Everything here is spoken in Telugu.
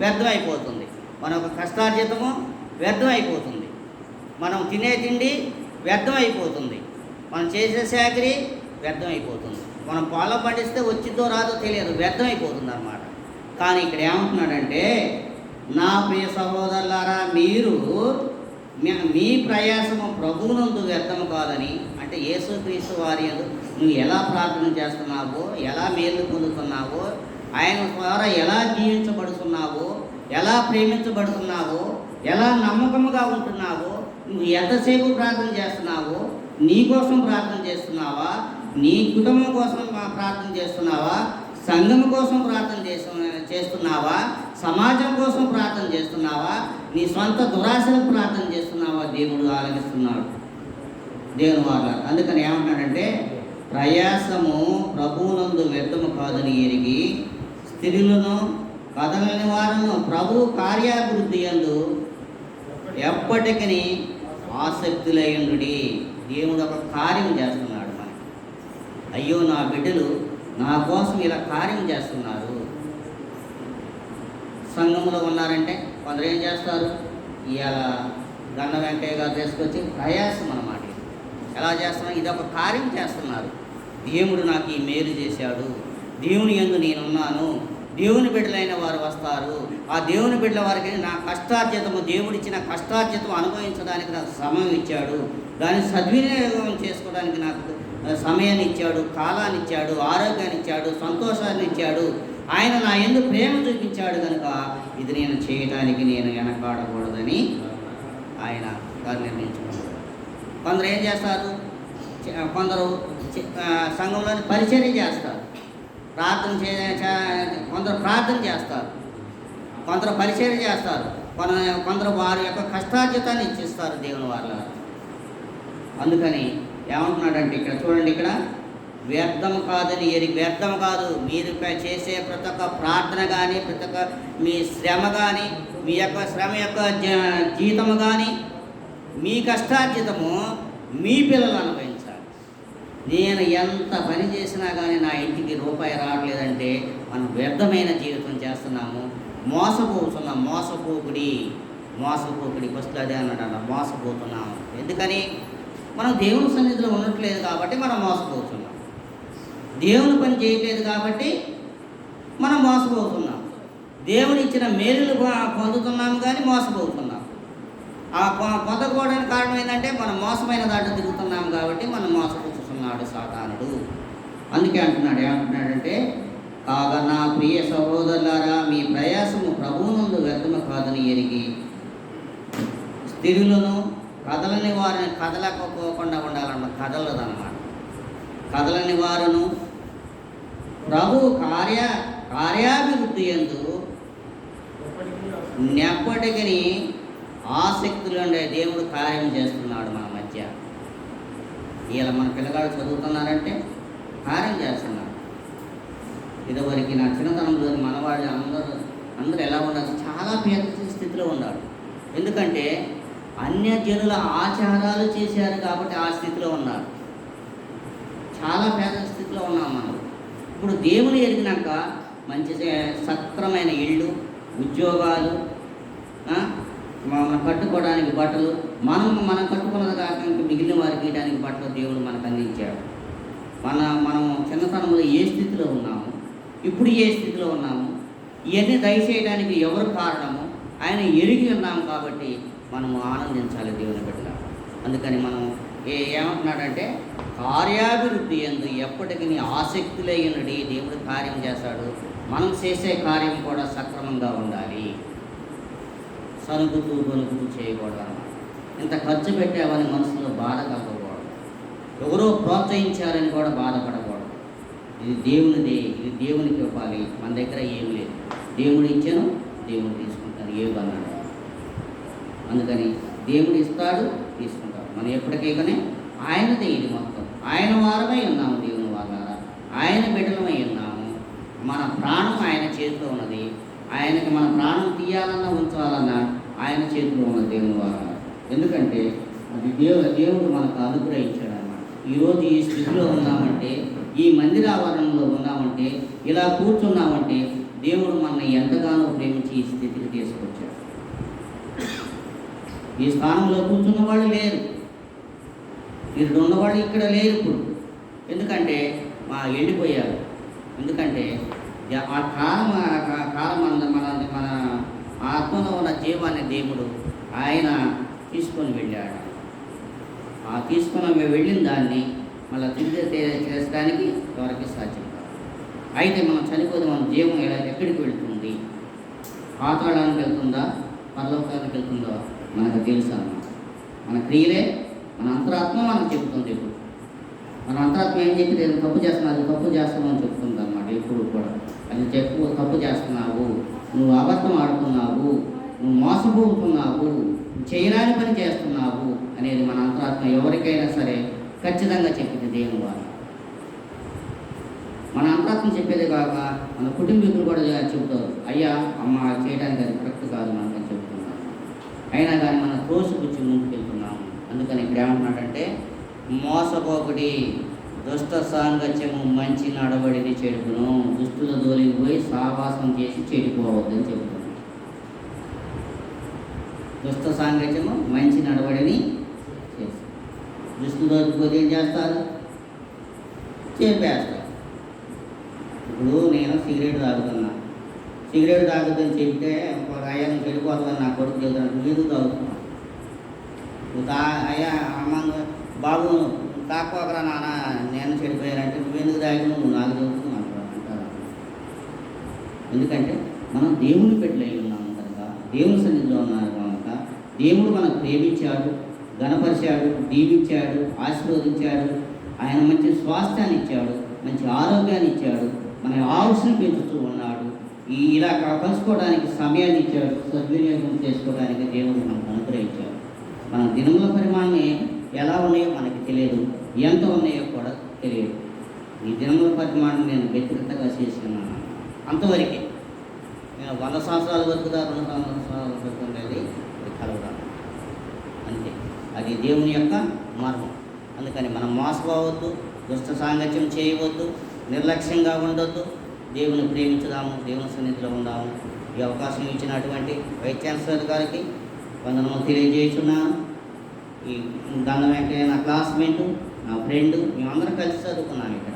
వ్యర్థమైపోతుంది. మన యొక్క కష్టార్జితము వ్యర్థమైపోతుంది. మనం తినే తిండి వ్యర్థమైపోతుంది. మనం చేసే సేకరి వ్యర్థమైపోతుంది. మనం పొలం పండిస్తే వచ్చిందో రాదో తెలియదు వ్యర్థమైపోతుంది అనమాట కానీ ఇక్కడ ఏమంటున్నాడంటే నా ప్రియ సహోదరులారా మీరు మీ- ప్రయాసము ప్రభువునందు వ్యర్థము కాదని అంటే యేసుక్రీస్తు వారి నువ్వు ఎలా ప్రార్థన చేస్తున్నావో ఎలా మేలు పొందుతున్నావో ఆయన ద్వారా ఎలా జీవించబడుతున్నావో ఎలా ప్రేమించబడుతున్నావో ఎలా నమ్మకముగా ఉంటున్నావో నువ్వు ఎంతసేపు ప్రార్థన చేస్తున్నావో నీ కోసం ప్రార్థన చేస్తున్నావా నీ కుటుంబం కోసం ప్రార్థన చేస్తున్నావా సంఘం కోసం ప్రార్థన చేస్తు చేస్తున్నావా సమాజం కోసం ప్రార్థన చేస్తున్నావా నీ సొంత దురాశలకు ప్రార్థన చేస్తున్నావా దేవుడు ఆలకిస్తున్నాడు. దేవుని వాళ్ళ అందుకని ఏమంటాడంటే ప్రయాసము ప్రభువునందు వ్యర్థము కాదని ఎరిగి స్త్రీలను కదలని వారును ప్రభు కార్యాభివృద్ధి అందు ఎప్పటికీ ఆసక్తులయ్యుండు దేవుడు ఒక కార్యం చేస్తున్నాడు మనకి. అయ్యో నా బిడ్డలు నా కోసం ఇలా కార్యం చేస్తున్నారు. సంఘంలో ఉన్నారంటే కొందరు ఏం చేస్తారు? ఇవాళ గన్న వెంకయ్య గారు తీసుకొచ్చి ప్రయాసం అన్నమాట. ఎలా చేస్తున్నా ఇది ఒక కార్యం చేస్తున్నారు. దేవుడు నాకు ఈ మేలు చేశాడు. దేవుని ఎందు నేనున్నాను. దేవుని బిడ్డలైన వారు వస్తారు. ఆ దేవుని బిడ్డల వారికి నా కష్టార్జితము దేవుడిచ్చిన కష్టార్జితం అనుభవించడానికి నాకు సమయం ఇచ్చాడు. దాన్ని సద్వినియోగం చేసుకోవడానికి నాకు సమయాన్ని ఇచ్చాడు కాలాన్ని ఇచ్చాడు ఆరోగ్యాన్ని ఇచ్చాడు సంతోషాన్ని ఇచ్చాడు. ఆయన నా ఎందు ప్రేమ చూపించాడు కనుక ఇది నేను చేయడానికి నేను వెనకాడకూడదని ఆయన గారు నిర్ణయించుకున్నాడు. కొందరు ఏం చేస్తారు? కొందరు సంఘంలోని పరిచర్య చేస్తారు. ప్రార్థన చే కొందరు ప్రార్థన చేస్తారు. కొందరు పరిచయం చేస్తారు. కొంత కొందరు వారి యొక్క కష్టార్జితాన్ని ఇచ్చిస్తారు దేవుని వాళ్ళ అందుకని ఏమంటున్నాడంటే ఇక్కడ చూడండి ఇక్కడ. వ్యర్థం కాదని ఎరి వ్యర్థం కాదు. మీరు చేసే ప్రతి ఒక్క ప్రార్థన కానీ ప్రతి ఒక్క మీ శ్రమ కానీ మీ యొక్క శ్రమ యొక్క జీతము కానీ మీ కష్టార్జితము మీ పిల్లలు అనుభవించారు నేను ఎంత పని చేసినా కానీ నా ఇంటికి రూపాయి రావట్లేదంటే మనం వ్యర్థమైన జీవితం చేస్తున్నాము. మోసపోతున్నాం మోసపోకుడి మోసపోకుడి వస్తుంది అదే అన్నాడు అన్న మోసపోతున్నాము ఎందుకని? మనం దేవుని సన్నిధిలో ఉండట్లేదు కాబట్టి మనం మోసపోతున్నాం. దేవుని పని చేయట్లేదు కాబట్టి మనం మోసపోతున్నాం. దేవుని ఇచ్చిన మేలులు పొందుతున్నాము కానీ మోసపోతున్నాం. ఆ పొందకపోవడానికి కారణం ఏంటంటే మనం మోసమైన దాంట్లో తిరుగుతున్నాం కాబట్టి మనం మోసపోతున్నాడు సాతానుడు. అందుకే అంటున్నాడు ఏమంటున్నాడంటే కాగా నా ప్రియ సహోదరులారా మీ ప్రయాసము ప్రభువునందు వ్యర్థము కాదని ఎరిగి స్థిరులను కదలని వారిని కదలకపోకుండా ఉండాలన్న కదలదన్నమాట. కదలని వారును ప్రభు కార్య కార్యాభివృద్ధి ఎందు నెప్పటికని ఆసక్తులు ఉండే దేవుడు కార్యం చేస్తున్నాడు మన మధ్య. ఇలా మన పిల్లగాడు చదువుతున్నారంటే కార్యం చేస్తున్నారు. ఇదివరకు నా చిన్నతనంలో మనవాడు అందరూ అందరూ ఎలా ఉండాలి చాలా పేద స్థితిలో ఉన్నాడు ఎందుకంటే అన్య జనుల ఆచారాలు చేశారు కాబట్టి ఆ స్థితిలో ఉన్నారు. చాలా పేద స్థితిలో ఉన్నాం మనం. ఇప్పుడు దేవుని ఎరిగినాక మంచి సత్రమైన ఇళ్ళు ఉద్యోగాలు మనం కట్టుకోవడానికి బట్టలు మనం మనం కట్టుకున్నది కాక ఇంకా మిగిలిన వారికి ఇవ్వడానికి బట్టలు దేవుడు మనకు అందించాడు మన మనం చిన్నతనంలో ఏ స్థితిలో ఉన్నాము ఇప్పుడు ఏ స్థితిలో ఉన్నాము ఇవన్నీ దయచేయడానికి ఎవరు కారణము ఆయన ఎరిగి ఉన్నాము కాబట్టి మనము ఆనందించాలి దేవుని బిడ్డ అందుకని మనం ఏ ఏమంటున్నాడంటే కార్యాభివృద్ధి ఎందు ఎప్పటికీ ఆసక్తులైనడి దేవుడు కార్యం చేస్తాడు. మనం చేసే కార్యం కూడా సక్రమంగా ఉండాలి. సనుకుతూ గొనుకుతూ చేయకూడదు అన్నమాట ఇంత ఖర్చు పెట్టామని మనసులో బాధ కలగకూడదు. ఎవరో ప్రోత్సహించారని కూడా బాధపడకూడదు. ఇది దేవునిదే ఇది దేవునికి ఇవ్వాలి మన దగ్గర ఏం లేదు. దేవుడు ఇచ్చాను దేవుడు తీసుకుంటాను ఏ అన్నాడు అందుకని దేవుడు ఇస్తాడు తీసుకుంటాడు. మనం ఎప్పటికైనా ఆయనదే ఇది మొత్తం. ఆయన వారమై ఉన్నాము దేవుని వాళ్ళ ఆయన బిడ్డలమై ఉన్నాము. మన ప్రాణం ఆయన చేతిలో ఉన్నది. ఆయనకి మన ప్రాణం తీయాలన్నా ఉంచాలన్నా ఆయన చేతిలో ఉన్న దేవుని వాళ్ళ ఎందుకంటే అది దేవుడు దేవుడు మనకు అనుగ్రహించాడు ఈరోజు ఈ స్థితిలో ఉన్నామంటే ఈ మందిర ఆవరణలో ఉన్నామంటే ఇలా కూర్చున్నామంటే దేవుడు మన ఎంతగానో ప్రేమించి ఈ స్థితికి తీసుకొచ్చాడు. ఈ స్థానంలో కూర్చున్న వాళ్ళు లేరు. ఇక్కడ ఉన్నవాళ్ళు ఇక్కడ లేరు ఇప్పుడు. ఎందుకంటే మా వెళ్ళిపోయారు ఎందుకంటే ఆ కాలం కాలం మన మన ఆత్మలో ఉన్న జీవాన్ని దేవుడు ఆయన తీసుకొని వెళ్ళాడు. ఆ తీసుకొని మేము వెళ్ళిన దాన్ని మళ్ళీ తిరిగి చేసడానికి ఎవరికి సాధ్యం అయితే మనం చనిపోతే మన జీవం ఎలా ఎక్కడికి వెళ్తుంది? పాతాళానికి వెళ్తుందా? పరలోకానికి వెళ్తుందో? మనకు తెలుసు? అన్నమాట మన క్రియలే మన అంతరాత్మ మనకు చెబుతుంది ఇప్పుడు. మన అంతరాత్మ ఏం చెప్పి నేను తప్పు చేస్తున్నాను అది తప్పు చేస్తున్నావు అని చెప్తుంది అన్నమాట ఇప్పుడు కూడా. అది చెప్పు తప్పు చేస్తున్నావు నువ్వు అబద్ధం ఆడుతున్నావు మోసపోతున్నావు చేయరాని పని చేస్తున్నావు అనేది మన అంతరాత్మ ఎవరికైనా సరే ఖచ్చితంగా చెప్పింది దేవుని వారు మన అంతరాత్మ చెప్పేదే కాక మన కుటుంబీకులు కూడా చెబుతారు అయ్యా అమ్మ చేయడానికి అది కరెక్ట్ కాదు మనం అని అయినా కానీ మనం తోసిపుచ్చి ముందుకు వెళ్తున్నాం అందుకని ఇక్కడ ఏమంటున్నాడంటే మోసపోకటి దుష్ట సాంగత్యము మంచి నడవడిని చెడుపును దుష్టుల దోలికి పోయి సావాసం చేసి చెడిపోవద్దని చెబుతున్నాం దుష్ట సాంగత్యము మంచి నడవడిని చేసి దుస్తుల ఏం చేస్తారు చేపేస్తారు ఇప్పుడు నేను సిగరెట్ తాగుతున్నా. సిగరెట్ తాగుతుందని చెప్తే ఒక అయ్యా నువ్వు వెళ్ళిపోతుందని నా కొడుకు చెబుతాను నువ్వు ఎందుకు తాగుతున్నావు? నువ్వు తా అయ్యా అమ్మ బాబు తాకపోకరా నాన్న నేను చెడిపోయానంటే నువ్వెందుకు తాగి నువ్వు నాకు చెబుతున్నావు అంటారు ఎందుకంటే మనం దేవుని పెట్టలే ఉన్నాము కనుక దేవుని సన్నిధిలో ఉన్నారు. దేవుడు మనకు ప్రేమించాడు గణపరిచాడు దీవించాడు ఆశీర్వదించాడు. ఆయన మంచి స్వాస్థ్యాన్ని ఇచ్చాడు మంచి ఆరోగ్యాన్ని ఇచ్చాడు మన ఆయుష్ని పెంచుతూ ఉన్నాడు. ఈ ఇలా కలుసుకోవడానికి సమయాన్ని ఇచ్చాడు సద్వినియోగం చేసుకోవడానికి దేవుడు మనకు అనుగ్రహించాడు. మన దినముల పరిమాణం ఎలా ఉన్నాయో మనకి తెలియదు ఎంత ఉన్నాయో కూడా తెలియదు. ఈ దినముల పరిమాణం నేను వ్యతిరేకంగా చేస్తున్నాను. అంతవరకే నేను వంద సంవత్సరాల వరకు దా రెండు సంవత్సరాల వరకు ఉండేది అది దేవుని యొక్క మార్గం. అందుకని మనం మోసపోవద్దు దుష్ట సాంగత్యం చేయవద్దు నిర్లక్ష్యంగా ఉండొద్దు. దేవుని ప్రేమించుదాము దేవుని సన్నిధిలో ఉందాము. ఈ అవకాశం ఇచ్చినటువంటి వైస్ ఛాన్సలర్ గారికి వందనము తెలియజేస్తున్నాను. ఈ దాని వెంకయ్య నా క్లాస్మేట్ నా ఫ్రెండ్ మేమందరం కలిసి చదువుకున్నాం ఇక్కడ.